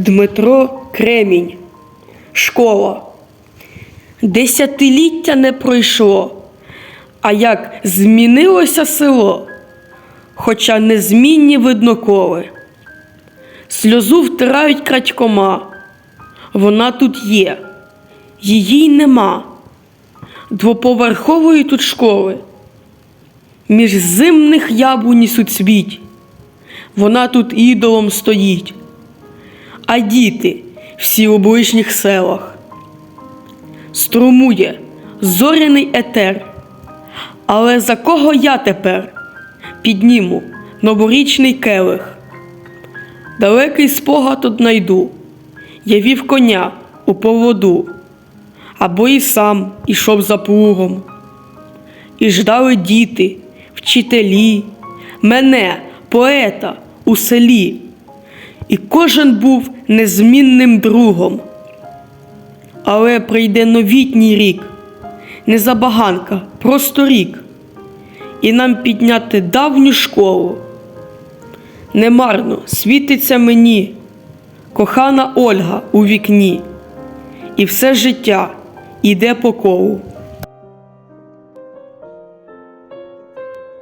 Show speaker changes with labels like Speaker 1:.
Speaker 1: Дмитро Кремінь. Школа. Десятиліття не пройшло. А як змінилося село, хоча незмінні видноколи. Сльозу втирають крадькома. Вона тут є, її нема. Двоповерхової тут школи. Між зимних яблуні суцвіть. Вона тут ідолом стоїть. А діти всі у ближніх селах. Струмує зоряний етер. Але за кого я тепер підніму новорічний келих? Далекий спогад однайду, я вів коня у поводу, або і сам ішов за плугом. І ждали діти, вчителі, мене, поета, у селі, і кожен був незмінним другом. Але прийде новітній рік, не забаганка, просто рік, і нам підняти давню школу. Немарно світиться мені, кохана Ольга у вікні, і все життя іде по колу.